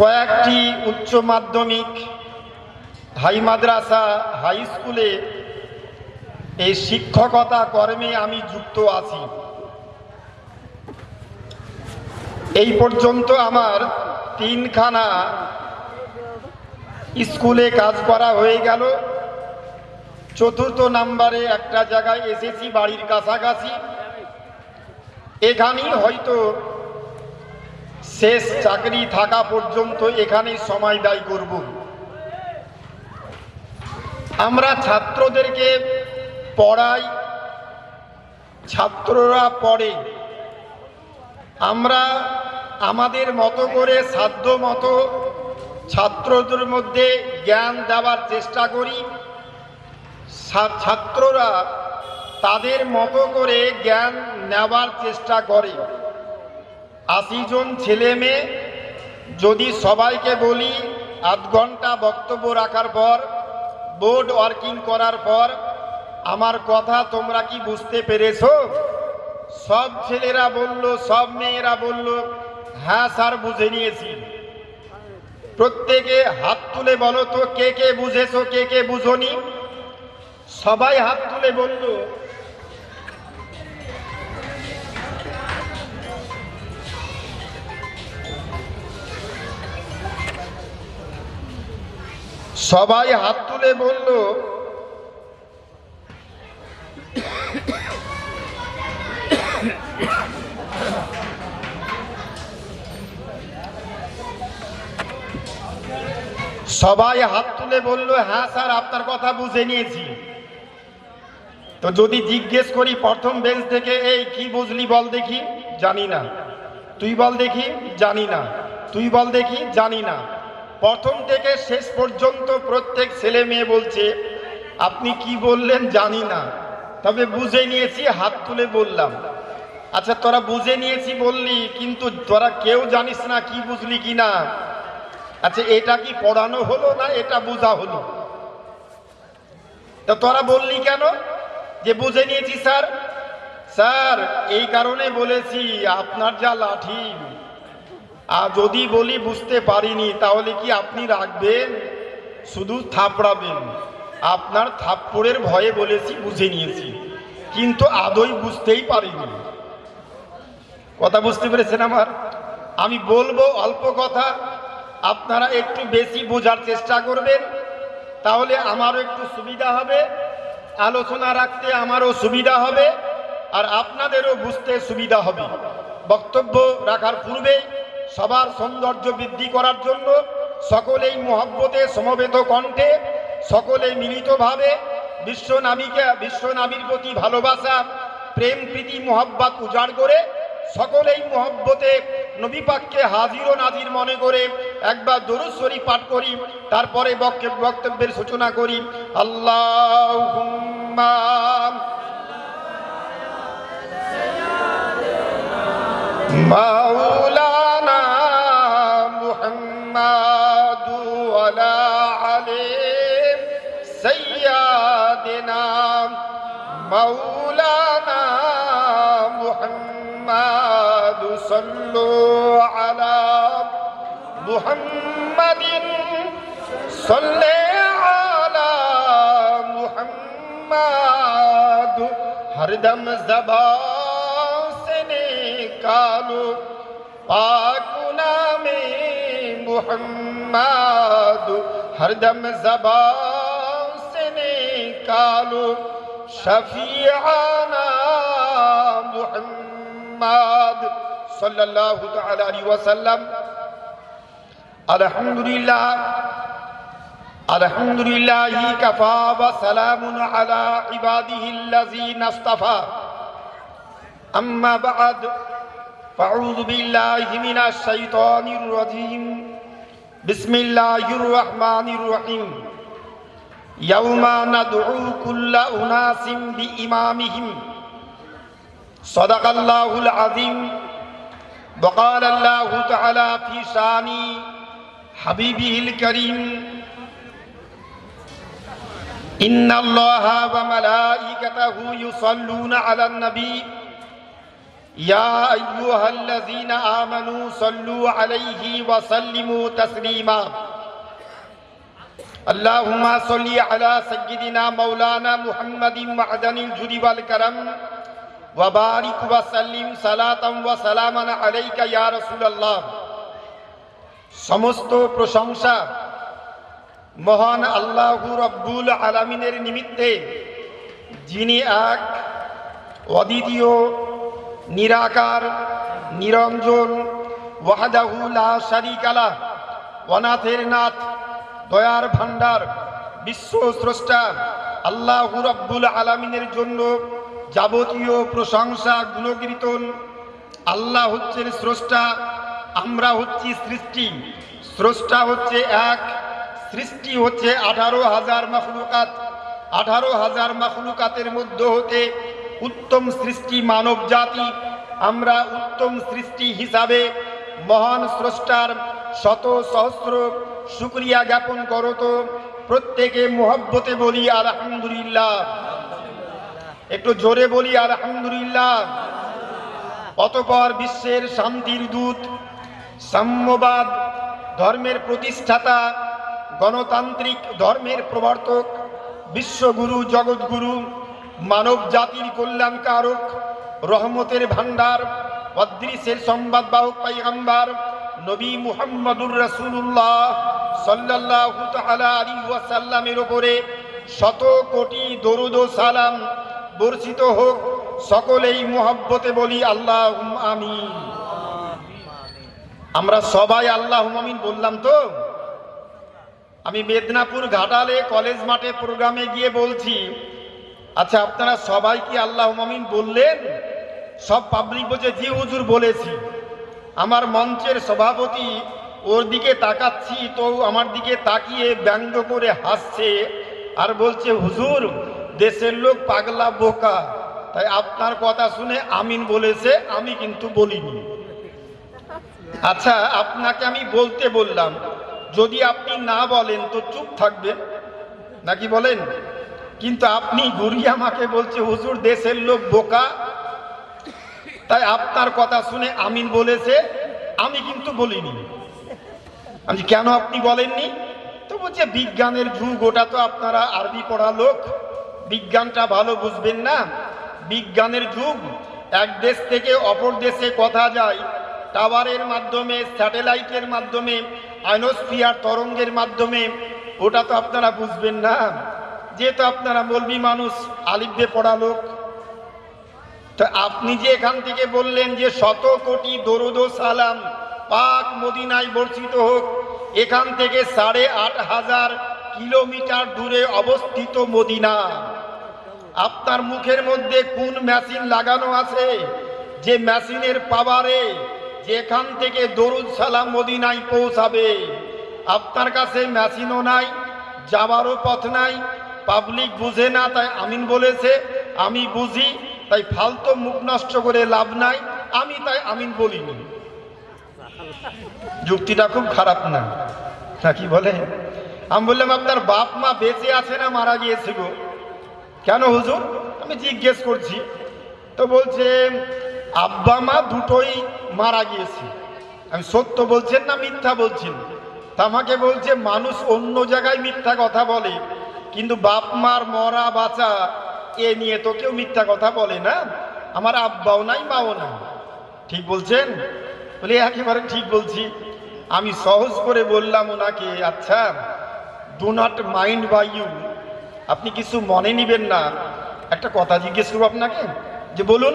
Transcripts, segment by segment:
কয়েকটি উচ্চ মাধ্যমিক হাই মাদ্রাসা, হাই স্কুলে এই শিক্ষকতা কর্মে আমি যুক্ত আছি। এই পর্যন্ত আমার তিনখানা স্কুলে কাজ করা হয়ে গেল। চতুর্থ নাম্বারে একটা জায়গায় এসেছি, বাড়ির কাছাকাছি। এখানেই হয়তো শেষ চাকরি থাকা পর্যন্ত এখানেই সময় ব্যয় করব। আমরা ছাত্রদেরকে পড়াই, ছাত্ররা পড়ে। আমরা আমাদের মতো করে সাধ্য মতো ছাত্রদের মধ্যে জ্ঞান দেওয়ার চেষ্টা করি। ছাত্ররা তাদের মতো করে জ্ঞান নেওয়ার চেষ্টা করে। আশি জন ছেলে মেয়ে, যদি সবাইকে বলি আধ ঘণ্টা বক্তব্য রাখার পর বোর্ড ওয়ার্কিং করার পর, আমার কথা তোমরা কি বুঝতে পেরেছ? সব ছেলেরা বলল, সব মেয়েরা বলল হ্যাঁ স্যার, বুঝে নিয়েছি। প্রত্যেকে হাত তুলে বলো তো, কে কে বুঝেছ, কে কে বুঝনি? সবাই হাত তুলে বলল সবাই হাত তুলে বলল, সবাই হাত তুলে বলল হ্যাঁ স্যার, আপনার কথা বুঝে নিয়েছি। তো যদি জিজ্ঞেস করি, প্রথম বেঞ্চ থেকে এই কি বুঝলি বল দেখি? জানি না। তুই বল দেখি? জানি না। তুই বল দেখি? জানি না। প্রথম থেকে শেষ পর্যন্ত প্রত্যেক ছেলে মেয়ে বলছে, আপনি কি বললেন জানি না। তবে বুঝে নিয়েছি, হাত তুলে বললাম। আচ্ছা তোরা বুঝে নিয়েছি বললি, কিন্তু তোরা কেউ জানিস না কি বুঝলি কি না। আচ্ছা এটা কি পড়ানো হলো না এটা বোঝা হলো? তো তোরা বললি কেন? যে বুঝে নিয়েছি, স্যার। স্যার, এই কারণে বলেছি, আপনার যা লাঠি আর যদি বলি বুঝতে পারিনি, তাহলে কি আপনি রাখবেন? শুধু থাপড়াবেন। আপনার থাপ্পড়ের ভয়ে বলেছি, বুঝে নিয়েছি। কিন্তু আদৌ বুঝতেই পারিনি। কথা বুঝতে পেরেছেন আমার? আমি বলব অল্প কথা। আপনারা একটু বেশি বোঝার চেষ্টা করবেন, তাহলে আমারও একটু সুবিধা হবে। আলোচনা রাখতে আমারও সুবিধা হবে, আর আপনাদেরও বুঝতে সুবিধা হবে। বক্তব্য রাখার পূর্বেই সবার সৌন্দর্য বৃদ্ধি করার জন্য সকলেই মহব্বতে সমবেত কণ্ঠে, সকলেই মিলিতভাবে বিশ্বনাবিকে বিশ্বনাবির প্রতি ভালোবাসা, প্রেম, প্রীতি, মোহাব্বাত উজাড় করে সকলেই মোহব্বতে নবীপাককে হাজির ও নাজির মনে করে একবার দরুদ শরীফ পাঠ করি, তারপরে বক্তব্য- বক্তব্যের সূচনা করি। আল্লাহ মাওলানা مولانا محمد صلوا على محمد. صل على محمد. ہر دم زبان سے نکالو. پاک نام محمد. ہر دم زبان سے نکالو. شفیعنا محمد صلی اللہ تعالی علیہ وسلم. الحمدللہ الحمد لله كفى وسلام على عباده الذين اصطفى. أما بعد فأعوذ بالله من الشيطان الرجيم. بسم الله الرحمن الرحيم. يوم ندعو كل أناس بإمامهم. صدق الله العظيم. وقال الله تعالى في شان حبيبه الكريم. إن الله وملائكته يصلون على النبي. يا أيها الذين آمنوا صلوا عليه وسلموا تسليما. اللهم صل على سيدنا مولانا محمد معدن الجود والكرم وبارك وسلم صلاة وسلاما عليك يا رسول الله সমস্ত প্রশংসা মহান আল্লাহ রব্বুল আলমিনের নিমিত্তে যিনি এক অদ্বিতীয় নিরাকার নিরঞ্জন ওয়াহাদাহু লা শারিকালা অনাথের নাথ দয়ার ভাণ্ডার, বিশ্ব স্রষ্টা, আল্লাহ রব্বুল আলমিনের জন্য যাবতীয় প্রশংসা গুণকীর্তন। আল্লাহ হচ্ছেন স্রষ্টা, আমরা হচ্ছি সৃষ্টি। স্রষ্টা হচ্ছে এক, সৃষ্টি হচ্ছে আঠারো হাজার মখলুকাত। আঠারো হাজার মখলুকাতের মধ্য হতে উত্তম সৃষ্টি মানব জাতি। আমরা উত্তম সৃষ্টি হিসাবে মহান স্রষ্টার শত সহস্র শুক্রিয়া জ্ঞাপন করত প্রত্যেকে মোহব্বতে বলি আলহামদুলিল্লাহ। একটু জোরে বলি আলহামদুলিল্লাহ। অতপর বিশ্বের শান্তির দূত, সাম্যবাদ ধর্মের প্রতিষ্ঠাতা, গণতান্ত্রিক ধর্মের প্রবর্তক, বিশ্বগুরু, জগৎগুরু, মানব জাতির কল্যাণকারক, রহমতের ভাণ্ডার, অদৃশ্যের সংবাদবাহক পাইগাম্বার, নবী মুহাম্মদুর রাসূলুল্লাহ। সাল্লাল্লাহু তাআলা আলাইহি ওয়াসাল্লামের উপরে শত কোটি দরুদ ও সালাম বর্ষিত হোক, সকলেই মোহাব্বতে বলি আল্লাহ আমিন। আমরা সবাই আল্লাহ আমিন বললাম তো? আমি মেদিনীপুর ঘাটালে কলেজ মাঠে প্রোগ্রামে গিয়ে বলছি আচ্ছা আপনারা সবাই কি আল্লাহ আমিন বললেন? সব পাবলিক বলছে, জি হুজুর বলেছি। আমার মঞ্চের সভাপতি ওর দিকে তাকাচ্ছি, তো আমার দিকে তাকিয়ে ব্যঙ্গ করে হাসছে আর বলছে, হুজুর, দেশের লোক পাগলা, বোকা। তাই আপনার কথা শুনে আমিন বলেছে, আমি কিন্তু বলিনি। আচ্ছা আপনাকে আমি বলতে বললাম, যদি আপনি না বলেন তো চুপ থাকবেন নাকি বলেন? কিন্তু আপনি ঘুরিয়ে আমাকে বলছে, হুজুর, দেশের লোক বোকা। তাই আপনার কথা শুনে আমিন বলেছে, আমি কিন্তু বলিনি। আমি কেন আপনি বলেননি? তো বলছে, বিজ্ঞানের যুগ ওটা তো আপনারা আরবি পড়া লোক। বিজ্ঞানটা ভালো বুঝবেন না। বিজ্ঞানের যুগ, এক দেশ থেকে অপর দেশে কথা যায়। টাওয়ারের মাধ্যমে, স্যাটেলাইটের মাধ্যমে, আইনোস্ফিয়ার তরঙ্গের মাধ্যমে, ওটা তো আপনারা বুঝবেন না। যেহেতু আপনারা মলবি মানুষ আলিব্বে পড়া লোক। তো আপনি যে এখান থেকে বললেন যে শত কোটি দরুদ সালাম পাক মদিনায় বর্ষিত হোক, এখান থেকে সাড়ে আট হাজার কিলোমিটার দূরে অবস্থিত মদিনা। আপনার মুখের মধ্যে কোন মেশিন লাগানো আছে? যে মেশিনের পাওয়ারে যেখান থেকে দরুদ সালাম মদিনায় পৌঁছাবে। আপনার কাছে মেশিনও নাই, যাওয়ারও পথ নাই, পাবলিক বুঝে না, তাই আমিন বলেছে, আমি বুঝি, তাই ফালতু মুখ নষ্ট করে লাভ নাই, আমি তাই আমিন বলিনি। যুক্তিটা খুব খারাপ না। না কি বলে? আমি বললাম, আপনার বাপ মা বেঁচে আছে না মারা গিয়েছে গো? কেন হুজুর? আমি জিজ্ঞেস করছি। তো বলছে, আব্বা মা দুটোই মারা গিয়েছে। আমি সত্য বলছেন না মিথ্যা বলছেন? আমাকে বলছে, মানুষ অন্য জায়গায় মিথ্যা কথা বলে, কিন্তু বাপ মার মরা বাঁচা, এ নিয়ে তো কেউ মিথ্যা কথা বলে না। আমার আব্বাও নাই, মাও নাই। ঠিক বলছেন? বলে, একেবারে ঠিক বলছি। আমি সহজ করে বললাম ওনাকে আচ্ছা do not mind by you আপনি কিছু মনে নিবেন না। একটা কথা জিজ্ঞেস করব আপনাকে? যে বলুন।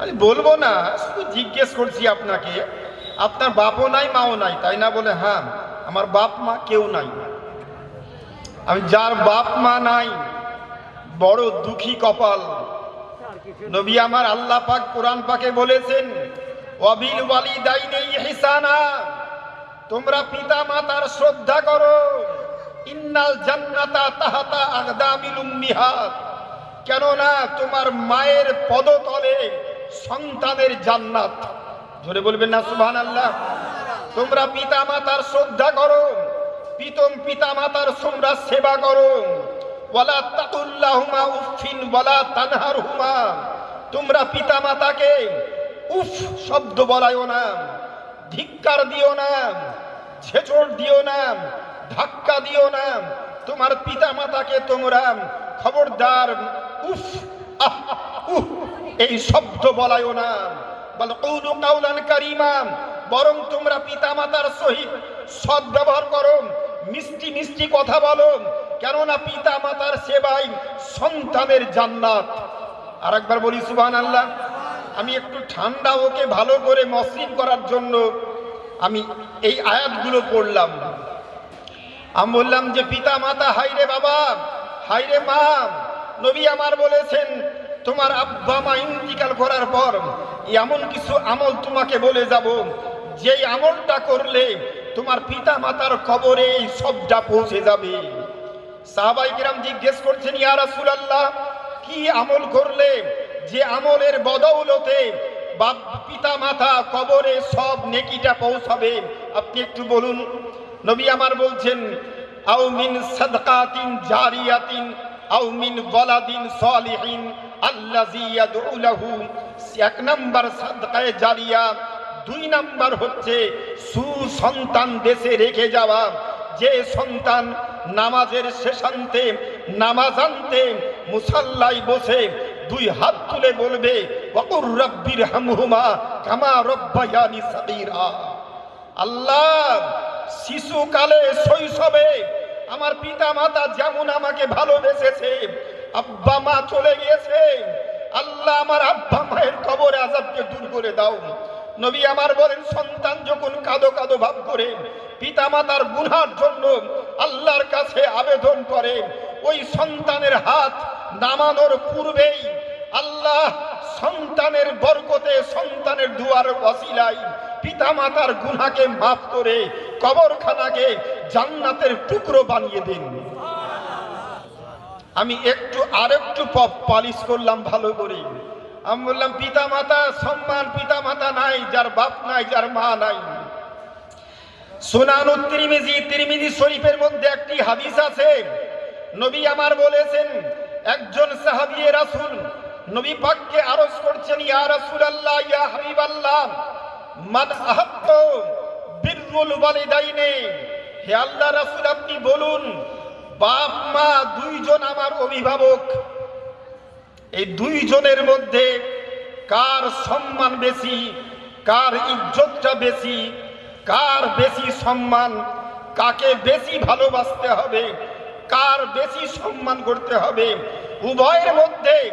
আমি বলব না, শুধু জিজ্ঞেস করছি আপনাকে, আপনার বাপও নাই, মাও নাই, তাই না? বলে হ্যাঁ আমার বাপ মা কেউ নাই। আমি, যার বাপ মা নাই, বড় দুঃখী কপাল। নবী আমার আল্লাহ পাক কোরআন পাকে বলেছেন অবিল তোমরা পিতা মাতার শ্রদ্ধা করো। ইন্নাল জান্নাতা তাহাতা আগদামিল উম্মিহাত কেননা তোমার মায়ের পদতলে সন্তানের জান্নাত। ধরে বলবেন না সুবহান আল্লাহ তোমরা পিতা মাতার শ্রদ্ধা করো। পিতম পিতা মাতার তোমরা সেবা করো। ওয়ালা তাকুল্লাহুমা উফিন ওয়ালা তানহারহুমা। তোমরা পিতা মাতাকে উফ শব্দ বলায়ও না ধিক্কার দিও না ছেচড় দিও না ধাক্কা দিও না তোমার পিতা মাতাকে তোমরা খবরদার উফ আহ, উফ এই শব্দ বলায়ও না। বল কৌলু কাউলান কারিমাম বরং তোমরা পিতা মাতার সহিত সৎ ব্যবহার করো মিষ্টি মিষ্টি কথা বলো কেননা পিতা মাতার সেবাই সন্তানের জান্নাত। আর একবার বলি সুবহান আল্লাহ আমি একটু ঠান্ডা ওকে ভালো করে মসৃণ করার জন্য আমি এই আয়াতগুলো পড়লাম। আমি বললাম যে, পিতা মাতা হাইরে বাবা হাইরে মা, নবী আমার বলেছেন, তোমার আব্বা মা ইন্তিকাল করার পর এমন কিছু আমল তোমাকে বলে যাব, যেই আমলটা করলে তোমার পিতা মাতার কবরে এই সবটা পৌঁছে যাবে। সাহাবাই কিরাম জিজ্ঞেস করছেন, ইয়া রাসূলুল্লাহ, কি আমল করলে যে আমলের বদৌলতে বাপ পিতা মাতা কবরে সব নেকিটা পৌঁছাবে। আপনি একটু বলুন, নবী আমার বলছেন, আও মিন সাদকাতিন জারিয়াতিন, আও মিন ওয়ালাদিন সালিহিন, আল্লাযী ইয়াদউ লাহু। এক নাম্বার সাদকায়ে জারিয়া, দুই নাম্বার হচ্ছে সুসন্তান দেশে রেখে যাওয়া। যে সন্তান নামাজের শেষান্তে নামাজ আনতে মুসাল্লাই বসে দুই হাত তুলে বলবে ওয়াকুর রব্বির হামহুমা কামা আল্লাহ, শিশুকালে শৈশবে আমার পিতা মাতা যেমন আমাকে ভালোবেসেছে, আব্বা মা চলে গিয়েছে, আল্লাহ আমার আব্বা মায়ের কবর আজাবকে দূর করে দাও। নবী আমার বলেন, সন্তান যখন কাদো কাদো ভাব করে পিতা মাতার গুনার জন্য আল্লাহর কাছে আবেদন করে, ওই সন্তানের হাত নামানোর পূর্বেই আল্লাহ সন্তানের বরকতে, সন্তানের দুয়ার ওয়াসিলাই পিতা মাতার গুনাকে মাফ করে কবরখানাকে জান্নাতের টুকরো বানিয়ে দিন। আমি একটু আরেকটু পালিশ করলাম ভালো করে। আমি বললাম পিতা মাতা সম্মান পিতা মাতা নাই, যার বাপ নাই, যার মা নাই। সুনানু তিরমিজি তিরমিজি শরীফের মধ্যে একটি হাদিস আছে। নবী আমার বলেছেন একজন সাহাবিয়ে রাসূল নবী পাককে আরজ করছেন, ইয়া রাসূলুল্লাহ, ইয়া হাবিবাল্লাহ, মান আহাত্ত বিররুল ওয়ালিদাইনে। হে আল্লাহ রাসূল, আপনি বলুন, বাপ, মা দুইজন আমার অভিভাবক। এই দুইজনের মধ্যে কার সম্মান বেশি, কার ইজ্জতটা বেশি, কার বেশি সম্মান, কাকে বেশি ভালোবাসতে হবে? কার বেশি সম্মান করতে হবে? উভয়ের মধ্যে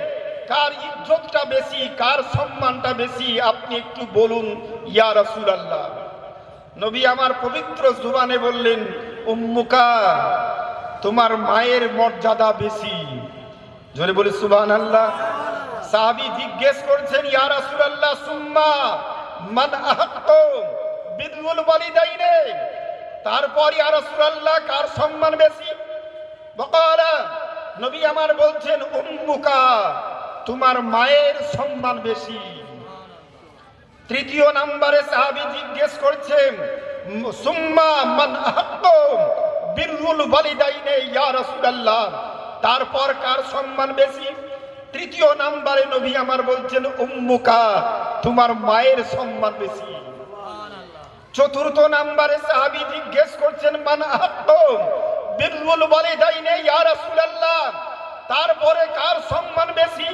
কার ইজ্জতটা বেশি, কার সম্মানটা বেশি? আপনি একটু বলুন, ইয়া রাসূলুল্লাহ। নবী আমার পবিত্র জুবানে বললেন, উম্মুকা, তোমার মায়ের মর্যাদা বেশি। জোরে বলি সুবান আল্লাহ সাহাবি জিজ্ঞেস করছেন, ইয়া রাসূলুল্লাহ, সুম্মা মান আহাক্ক বিদুল ওয়ালিদাইনে? তারপর, ইয়া রাসূলুল্লাহ, কার সম্মান বেশি? নবী আমার বলছেন, উম্মুকা, তোমার মায়ের সম্মান বেশি। তৃতীয় নম্বরে সাহাবি জিজ্ঞেস করছেন, সুম্মা মান বিররুল ওয়ালিদাইনে, ইয়া রাসূলুল্লাহ? তারপর কার সম্মান বেশি? তৃতীয় নাম্বারে নবী আমার বলছেন, উম্মুকা, তোমার মায়ের সম্মান বেশি। চতুর্থ নাম্বারে সাহাবী জিজ্ঞেস করছেন, মান আহাত্ত বিররুল ওয়ালিদাইনে, ইয়া রাসূলুল্লাহ। তারপরে কার সম্মান বেশি?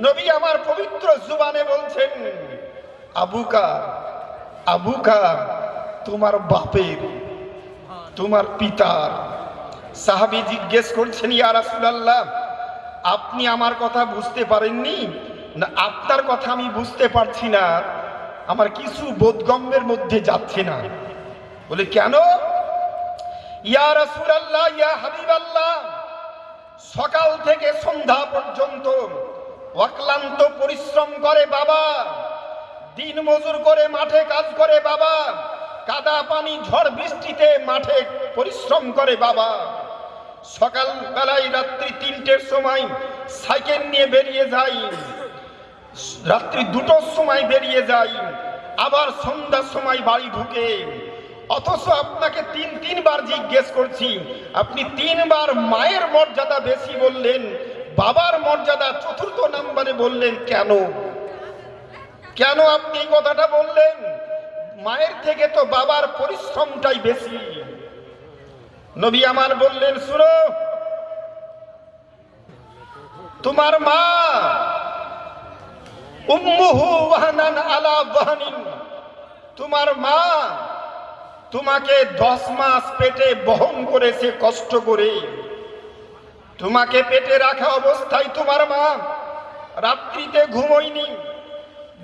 নবী আমার পবিত্র জুবানে বলছেন আবুকা আবুকা তোমার বাপের, তোমার পিতার। সাহাবী জিজ্ঞেস করছেন, ইয়া রাসূলুল্লাহ, আপনি আমার কথা বুঝতে পারেননি? না, আপনার কথা আমি বুঝতে পারছি না। আমার কিছু বোধগম্যের মধ্যে যাচ্ছে না। বলে, কেন? ইয়া রাসূলুল্লাহ, ইয়া হাবিবাল্লাহ, সকাল থেকে সন্ধ্যা পর্যন্ত অক্লান্ত পরিশ্রম করে বাবা, দিন মজুর করে মাঠে কাজ করে বাবা, কাদা পানি, ঝড় বৃষ্টিতে মাঠে পরিশ্রম করে বাবা। সকাল বেলায় রাত্রি তিনটের সময় সাইকেল নিয়ে বেরিয়ে যাই। রাত্রি দুটোর সময় বেরিয়ে যাই। আবার সন্ধ্যার সময় বাড়ি ঢুকে। অথচ আপনাকে তিন, তিনবার জিজ্ঞেস করছি, আপনি তিনবার মায়ের মর্যাদা বেশি বললেন, বাবার মর্যাদা চতুর্থ নাম্বারে বললেন, কেন? কেন আপনি কথাটা বললেন? মায়ের থেকে তো বাবার পরিশ্রমটাই বেশি। নবী আমার বললেন, শুনো, তোমার মা উম্মুহু ওয়াহানান আলা ওয়াহানিন, তোমার মা তোমাকে দশ মাস পেটে বহন করেছে কষ্ট করে। তোমাকে পেটে রাখা অবস্থায় তোমার মা রাত্রিতে ঘুমোয়নি,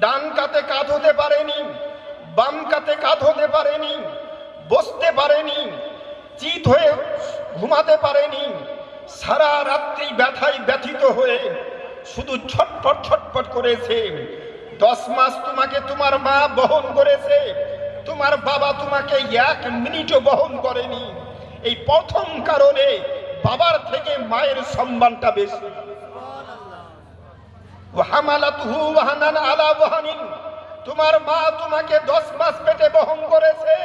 ডান কাতে কাত হতে পারেনি, বাম কাতে কাত হতে পারেনি, বসতে পারেনি, চিত হয়ে ঘুমাতে পারেনি, সারা রাত্রি ব্যথায় ব্যথিত হয়ে শুধু ছটফট ছটফট করেছে। দশ মাস তোমাকে তোমার মা বহন করেছে। তোমার বাবা তোমাকে এক মিনিটও বহন করেনি। এই প্রথম কারণে বাবার থেকে মায়ের সম্মানটা বেশি। তোমার মা তোমাকে দশ মাস পেটে বহন করেছে।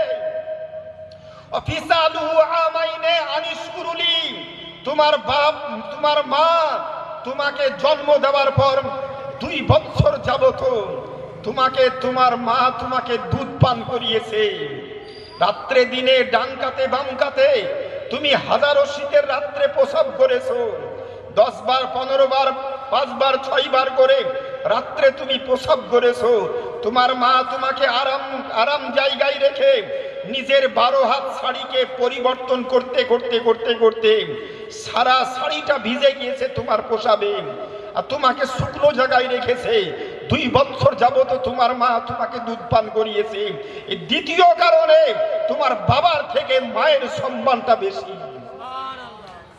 তোমার বাপ, তোমার মা তোমাকে জন্ম দেওয়ার পর দুই বছর যাবত তোমাকে, তোমার মা তোমাকে দুধ পান করিয়েছে। রাত্রে দিনে ডাঙ্কাতে বামকাতে তুমি হাজারো শীতের রাত্রে প্রসব করেছ। দশ বার, পনেরো বার পাঁচবার ছয়বার করে রাত্রে তুমি প্রসব করেছ। তোমার মা তোমাকে আরাম আরাম জায়গায় রেখে নিজের বারো হাত শাড়িকে পরিবর্তন করতে করতে করতে করতে সারা শাড়িটা ভিজে গিয়েছে তোমার পোষাবে আর তোমাকে শুকনো জায়গায় রেখেছে। দুই বছর যাবত তোমার মা তোমাকে দুধ পান করিয়েছে। দ্বিতীয় কারণে তোমার বাবার থেকে মায়ের সম্মানটা বেশি।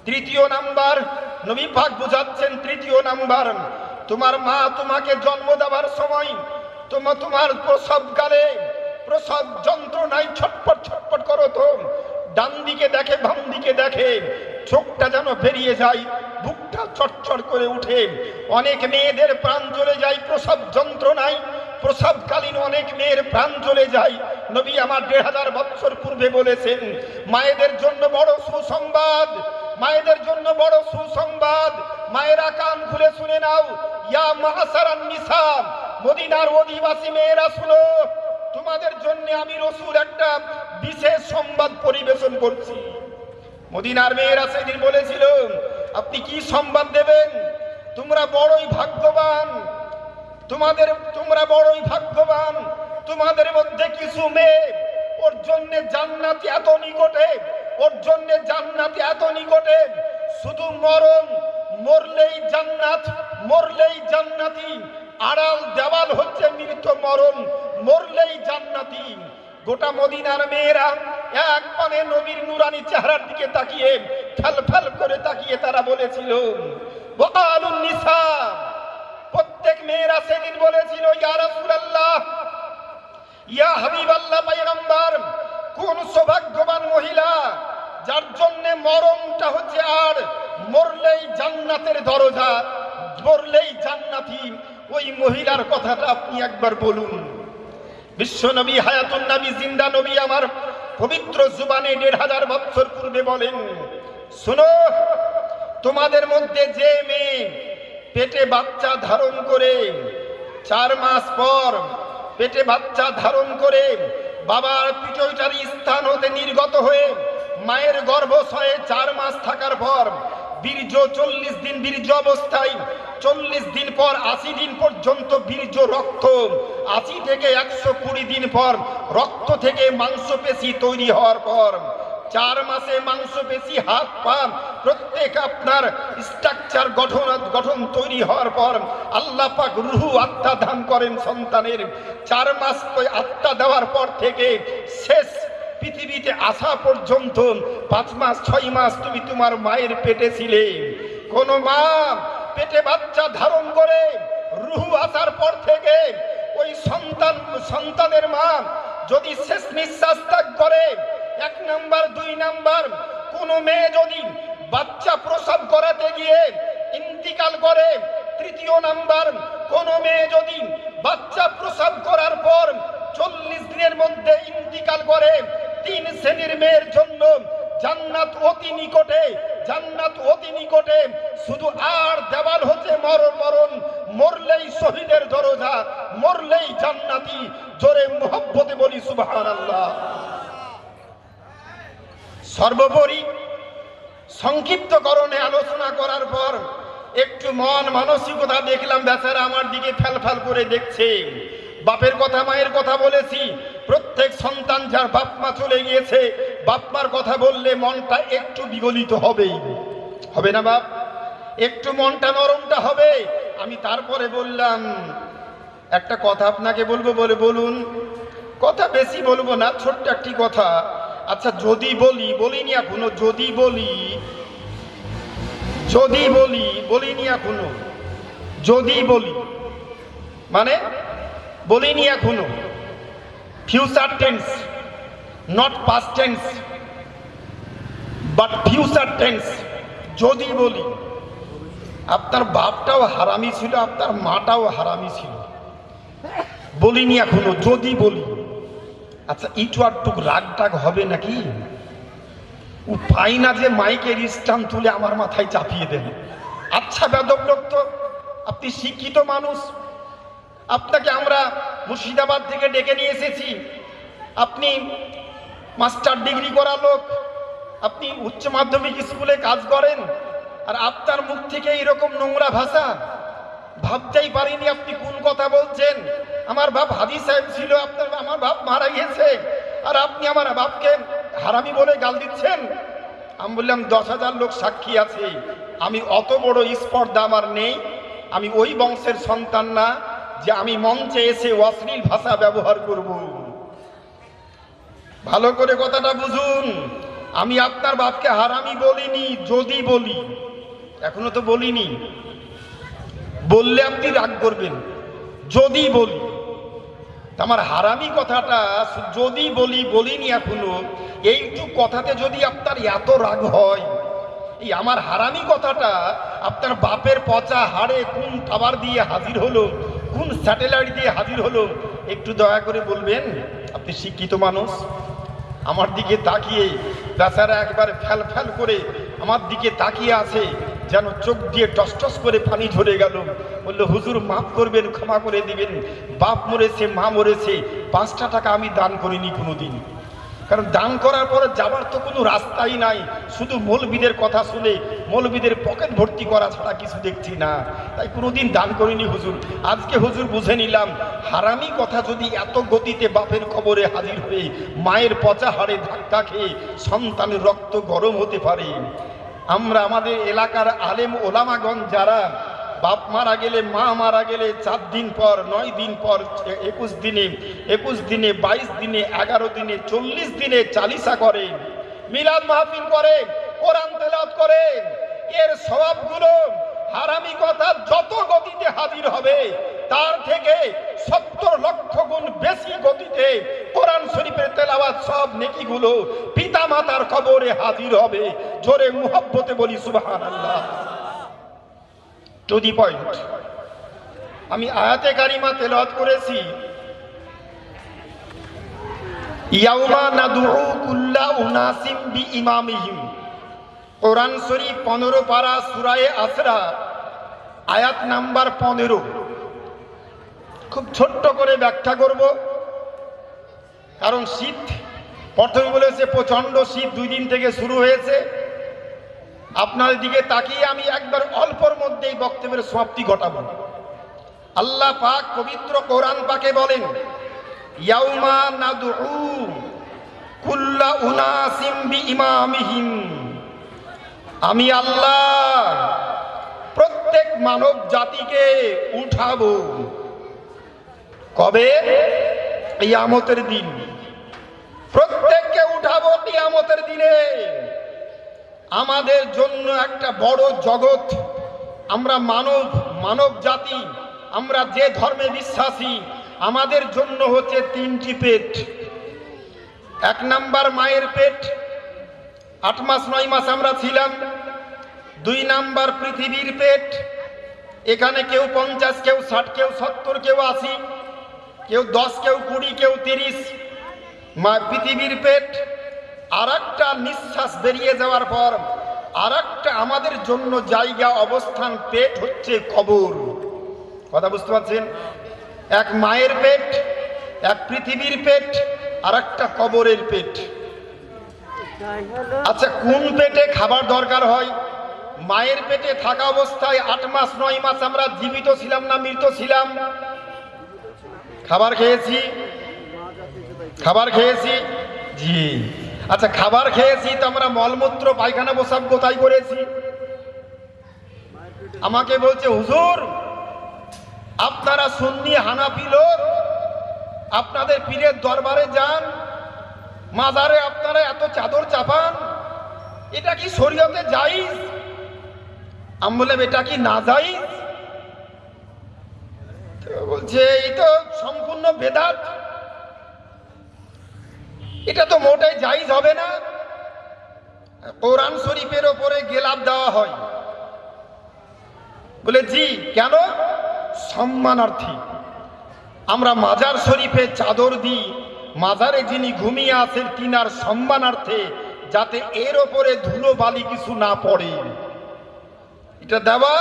তৃতীয় নাম্বার, নবী পাক বুঝাচ্ছেন তৃতীয় নাম্বার, তোমার মা তোমাকে জন্ম দেওয়ার সময় তোমার তোমার প্রসবকালে প্রসব যন্ত্রণায় ছটপট ছটপট করো তো। ডান দিকে দেখে বাম দিকে দেখে চোখটা যেন বেরিয়ে যায়, বুকটা চটচট করে উঠে। অনেক মেয়েদের প্রাণ চলে যায়, প্রসব যন্ত্রণায়। প্রসবকালীন অনেক মেয়ের প্রাণ চলে যায়। নবী আমার দেড় হাজার বৎসর পূর্বে বলেছেন, মায়েদের জন্য বড় সুসংবাদ, মায়েদের জন্য বড় সুসংবাদ। মায়েরা কান খুলে শুনে নাও, ইয়া মাহাসারান নিসা, মদিনার অধিবাসী মেয়েরা শুনো। তোমাদের জন্য আমি রসুল একটা বিশেষ সংবাদ পরিবেশন করছি। মদিনার মেয়েরা সেদিন বলেছিল, আপনি কি সংবাদ দেবেন? তোমরা বড়ই ভাগ্যবান। তোমাদের, তোমরা বড়ই ভাগ্যবান। তোমাদের মধ্যে কিছু মেয়ে, ওর জন্য জান্নাতি এত নিকটে, ওর জন্য জান্নাতি এত নিকটে। শুধু মরণ, মরলেই জান্নাত, মরলেই জান্নাতি। আড়াল দেওয়াল হচ্ছে মৃত মরণ, মরলেই জান্নাতি। গোটা মদিনার মেয়েরা এক পানে নবীর নুরানি চেহারার দিকে তাকিয়ে ফেল ফেল করে তাকিয়ে তারা বলেছিল প্রত্যেক মেয়েরা সেদিন বলেছিল, ইয়া রাসূলুল্লাহ, ইয়া হাবিবাল্লাহ কোন সৌভাগ্যবান মহিলা যার জন্য মরণটা হচ্ছে আর মরলেই জান্নাতের দরজা, মরলেই জান্নাতি, ওই মহিলার কথাটা আপনি একবার বলুন। বিশ্ব নবী হায়াতুন নবী, জিন্দা নবী আমার পবিত্র জুবানে দেড় হাজার বছর পূর্বে বলেন, শুনো, তোমাদের মধ্যে যে মেয়ে পেটে বাচ্চা ধারণ করে, চার মাস পর পেটে বাচ্চা ধারণ করে বাবার পিটইটারি স্থান হতে নির্গত হয়ে মায়ের গর্ভশয়ে চার মাস থাকার পর বীর্য চল্লিশ দিন বীর্য অবস্থায়, চল্লিশ দিন পর আশি দিন পর্যন্ত বীর্য রক্ত। আশি থেকে একশো কুড়ি দিন পর রক্ত থেকে মাংসপেশি তৈরি হওয়ার পর, চার মাসে মাংসপেশি, হাত, পা, প্রত্যেক আপনার স্ট্রাকচার গঠন গঠন তৈরি হওয়ার পর আল্লাহ পাক রুহু আত্মা দান করেন সন্তানের। চার মাস আত্মা দেওয়ার পর থেকে শেষ পৃথিবীতে আসা পর্যন্ত পাঁচ মাস, ছয় মাস তুমি তোমার মায়ের পেটে ছিলে। কোন মা পেটে বাচ্চা ধারণ করে রুহু আসার পর থেকে ওই সন্তান, সন্তানের মা যদি শেষ নিঃশ্বাস ত্যাগ করে, এক নাম্বার, দুই নাম্বার, কোন মেয়ে যদি বাচ্চা প্রসব করাতে গিয়ে ইন্তিকাল করে, তৃতীয় নাম্বার, কোন মেয়ে যদি বাচ্চা প্রসব করার পর চল্লিশ দিনের মধ্যে ইন্তিকাল করে তিন শ্রেণির মেয়ের জন্য জান্নাত অতি নিকটে, জান্নাত অতি নিকটে। শুধু আর দেওয়াল হচ্ছে মরণ মরণ। মরলেই শহীদের দরজা, মরলেই জান্নাতি। জোরে মোহব্বতে বলি, সুবহানাল্লাহ। সর্বোপরি সংক্ষিপ্তকরণে আলোচনা করার পর একটু মন মানসিকতা দেখলাম, বেচারা আমার দিকে ফেল ফেল করে দেখছে। বাপের কথা, মায়ের কথা বলেছি। প্রত্যেক সন্তান যার বাপ মা চলে গিয়েছে বাপমার কথা বললে মনটা একটু বিগলিত হবেই। হবে না বাপ? একটু মনটা নরমটা হবে। আমি তারপরে বললাম, একটা কথা আপনাকে বলব বলে বলুন। কথা বেশি বলব না, ছোট্ট একটি কথা। আচ্ছা যদি বলি বলিনি এখনও, যদি বলি যদি বলি বলিনি এখনও। যদি বলি। মানে বলিনি এখনও। Future tense not past tense but future tense যদি বলি, আপনার বাপটাও হারামি ছিল, আপনার মাটাও হারামি ছিল। বলিনি এখনও, যদি বলি। আচ্ছা ইটু আটটুক রাগ টাগ হবে নাকি? ও পাই না যে মাইকের স্টান তুলে আমার মাথায় চাপিয়ে দেন আচ্ছা বেদব লোক তো আপনি শিক্ষিত মানুষ। আপনাকে আমরা মুর্শিদাবাদ থেকে ডেকে নিয়ে এসেছি। আপনি মাস্টার ডিগ্রি করা লোক, আপনি উচ্চ মাধ্যমিক স্কুলে কাজ করেন, আর আপনার মুখ থেকে এরকম নোংরা ভাষা, ভাবতেই পারিনি আপনি কোন কথা বলছেন। আমার বাপ হাদি সাহেব ছিল, আপনার আমার বাপ মারা গিয়েছে, আর আপনি আমার বাপকে হারামি বলে গাল দিচ্ছেন। আমি বললাম, দশ হাজার লোক সাক্ষী আছে, আমি অত বড় স্পর্ধা আমার নেই, আমি ওই বংশের সন্তান না যে আমি মঞ্চে এসে অশ্লীল ভাষা ব্যবহার করব। ভালো করে কথাটা বুঝুন। আমি আপনার বাপকে হারামি বলিনি, যদি বলি। এখনও তো বলিনি। বললে আপনি রাগ করবেন, যদি বলি। আমার হারামি কথাটা যদি বলি, বলিনি এখনও এইটু কথাতে যদি আপনার এত রাগ হয়, এই আমার হারামি কথাটা আপনার বাপের পচা হাড়ে কোন খাবার দিয়ে হাজির হলো? কোন স্যাটেলাইট দিয়ে হাজির হলো? একটু দয়া করে বলবেন, আপনি শিক্ষিত মানুষ। আমার দিকে তাকিয়ে বেচারা একবার ফ্যাল ফ্যাল করে আমার দিকে তাকিয়ে আছে, যেন চোখ দিয়ে টস টস করে পানি ঝরে গেল। বলল, হুজুর, মাফ করবেন, ক্ষমা করে দিবেন। বাপ মরেছে, মা মরেছে। পাঁচটা টাকা আমি দান করিনি কোনোদিন। কারণ দান করার পরে যাবার তো কোনো রাস্তাই নাই। শুধু মৌলবিদের কথা শুনে মৌলবিদের পকেট ভর্তি করা ছাড়া কিছু দেখছি না। তাই কোনোদিন দান করিনি হুজুর। আজকে হুজুর বুঝে নিলাম, হারামি কথা যদি এত গতিতে বাপের খবরে হাজির হয়ে মায়ের পচা হাড়ে ধাক্কা খেয়ে সন্তানের রক্ত গরম হতে পারে। আমরা আমাদের এলাকার আলেম ওলামাগণ যারা বাপ মারা গেলে, মা মারা গেলে চার দিন পর, নয় দিন পর, একুশ দিনে একুশ দিনে, বাইশ দিনে, এগারো দিনে, চল্লিশ দিনে চালিসা করে মিলাদ মাহফিল করে কোরআন তেলাত করে এর স্বভাবগুলো হারামি কথা যত গতিতে হাজির হবে, তার থেকে সত্তর লক্ষ গুণ বেশি গতিতে কোরআন শরীফের তেলাওয়াত সব নেকিগুলো পিতা মাতার কবরে হাজির হবে। জোরে মুহব্বতে বলি, সুবহানাল্লাহ। টু দি পয়েন্ট আমি আয়াতে কারিমা তেলাওয়াত করেছি। ইয়াউমা কোরআন শরীফ পনেরো পারা সুরায়ে আয়াত নাম্বার পনেরো। খুব ছোট্ট করে ব্যাখ্যা করব। কারণ শীত, প্রথমে বলেছে প্রচণ্ড শীত দুই দিন থেকে শুরু হয়েছে। আপনার দিকে তাকিয়ে আমি একবার অল্পর মধ্যেই বক্তব্যের সমাপ্তি ঘটাবো। আল্লাহ পাক পবিত্র কোরআন পাকে বলেন, ইয়াউমা আমি আল্লাহ প্রত্যেক মানব জাতিকে উঠাবো। কবে? ইয়ামতের দিন। প্রত্যেককে উঠাবো কিয়ামতের দিনে। আমাদের জন্য একটা বড় জগৎ। আমরা মানব মানব জাতি, আমরা যে ধর্মে বিশ্বাসী, আমাদের জন্য হচ্ছে তিনটি পেট। এক নাম্বার মায়ের পেট, আট মাস, নয় মাস আমরা ছিলাম। দুই নাম্বার পৃথিবীর পেট, এখানে কেউ পঞ্চাশ, কেউ ষাট, কেউ সত্তর, কেউ আশি, কেউ দশ, কেউ কুড়ি, কেউ তিরিশ। পৃথিবীর পেট আর একটা নিঃশ্বাস বেরিয়ে যাওয়ার পর আর একটা আমাদের জন্য জায়গা, অবস্থান, পেট হচ্ছে কবর। কথা বুঝতে পারছেন? এক মায়ের পেট, এক পৃথিবীর পেট আর একটা কবরের পেট। আচ্ছা কোন পেটে খাবার দরকার হয়? মায়ের পেটে থাকা অবস্থায় আট মাস, নয় মাস আমরা জীবিত ছিলাম না, মৃত ছিলাম? খাবার খেয়েছি? খাবার খেয়েছি? জি। আচ্ছা খাবার খেয়েছি, তো আমরা মলমূত্র, পায়খানা বসাব কোথায় করেছি? আমাকে বলছে, হুজুর, আপনারা সুন্নি হানাফি লোক, আপনাদের পীরের দরবারে যান, মাজারে আপনারা এত চাদর চাপান, এটা কি শরীয়তে জাইজ আমি বললাম, এটা কি না তো বলছে তো সম্পূর্ণ বেদাত। এটা তো মোটাই জাইজ হবে না। কোরআন শরীফের ওপরে গেলাপ দেওয়া হয়। বলে, জি, কেন? সম্মানার্থী। আমরা মাজার শরীফে চাদর দিই। মাজারে যিনি ঘুমিয়ে আছেন, তিনার সম্মানার্থে যাতে এর ওপরে ধুলো বালি কিছু না পড়ে। এটা দেওয়া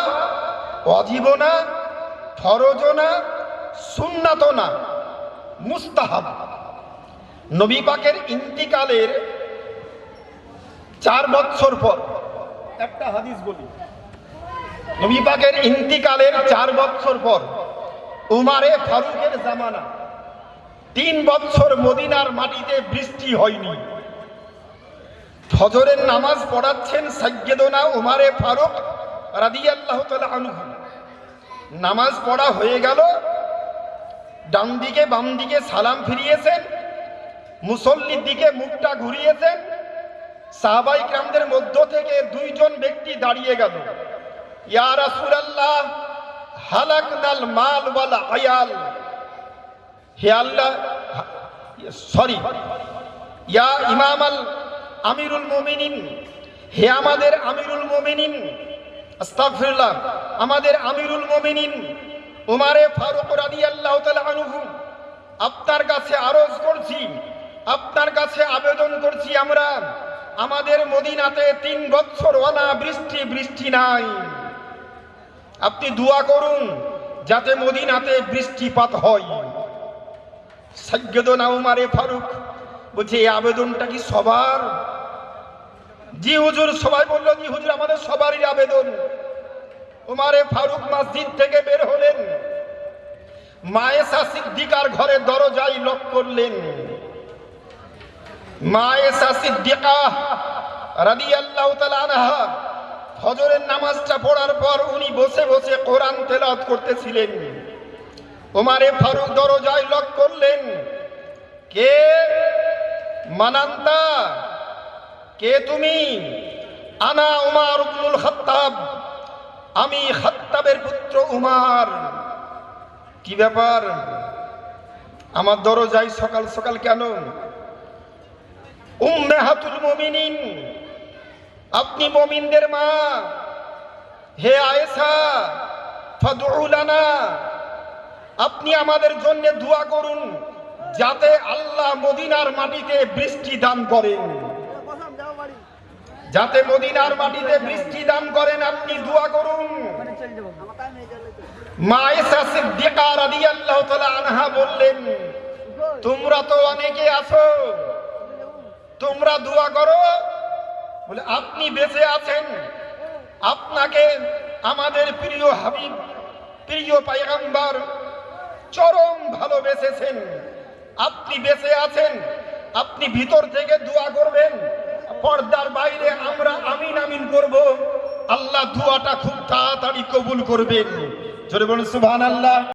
অজীব না ফরজ না সুন্নাত না, মুস্তাহাব। নবী পাকের ইন্তিকালের চার বছর পর। একটা হাদিস বলি। নবী পাকের ইন্তিকালের চার বছর পর উমারে ফারুকের জামানা। তিন বছর মদিনার মাটিতে বৃষ্টি হয়নি। ফজরের নামাজ পড়াচ্ছেন সাজ্ঞেদনা উমারে ফারুক রাদিয়াল্লাহু তাআলা আনহু। নামাজ পড়া হয়ে গেল ডান দিকে বাম দিকে সালাম ফিরিয়েছেন মুসল্লির দিকে মুখটা ঘুরিয়েছেন। সাহাবাই গ্রামদের মধ্য থেকে দুইজন ব্যক্তি দাঁড়িয়ে গেল। ইয়া রাসূলুল্লাহ, হালাকনাল মাল ওয়াল আয়াল। হে আল্লাহ, সরি, ইয়া ইমাম আল আমিরুল মুমিনিন। হে আমাদের আমিরুল মুমিনিন, আস্তাগফিরুল্লাহ, আমাদের আমিরুল মুমিনিন, উমারে ফারুক রাদিয়াল্লাহু তাআলা আনহু, আপনার কাছে আরজ করছি। আপনার কাছে আবেদন করছি আমরা। আমাদের মদিনাতে তিন বছর অনা বৃষ্টি বৃষ্টি নাই। আপনি দোয়া করুন যাতে মদিনাতে বৃষ্টিপাত হয়। উমারে ফারুক বলছে, এই আবেদনটা কি সবার? জি হুজুর, সবাই বলল, জি হুজুর, আমাদের সবারই আবেদন। উমারে ফারুক মসজিদ থেকে বের হলেন। মায়েসা সিদ্দিকার ঘরে দরজায় লক করলেন। মায়েসা সিদ্দিকা রাদিয়াল্লাহু তাআলা আনহা ফজরের নামাজটা পড়ার পর উনি বসে বসে কোরআন তেলাওয়াত করতেছিলেন। ওমারে ফারুক দরজায় লক করলেন। কে? মানান্তা। কে তুমি? আনা উমার ইবনুল খাত্তাব। আমি খাত্তাবের পুত্র উমার। কি ব্যাপার? আমার দরজায় সকাল সকাল কেন? আপনি মমিনদের মা। হে আয়েশা, ফাদউ লানা। আপনি আমাদের জন্য দোয়া করুন, যাতে আল্লাহ মদিনার মাটিতে বৃষ্টি দান করেন। যাতে মদিনার মাটিতে বৃষ্টি দান করেন, আপনি দোয়া করুন। আনহা বললেন, তোমরা তো অনেকে আছো। তোমরা দোয়া করো। বলে, আপনি বেঁচে আছেন। আপনাকে আমাদের প্রিয় হাবিব, প্রিয় পায়গাম্বার চরম ভালোবেসেছেন। আপনি বেঁচে আছেন, আপনি ভিতর থেকে দোয়া করবেন। পর্দার বাইরে আমরা আমিন আমিন করব। আল্লাহ দোয়াটা খুব তাড়াতাড়ি কবুল করবেন। জোরে বলুন, সুবহানাল্লাহ।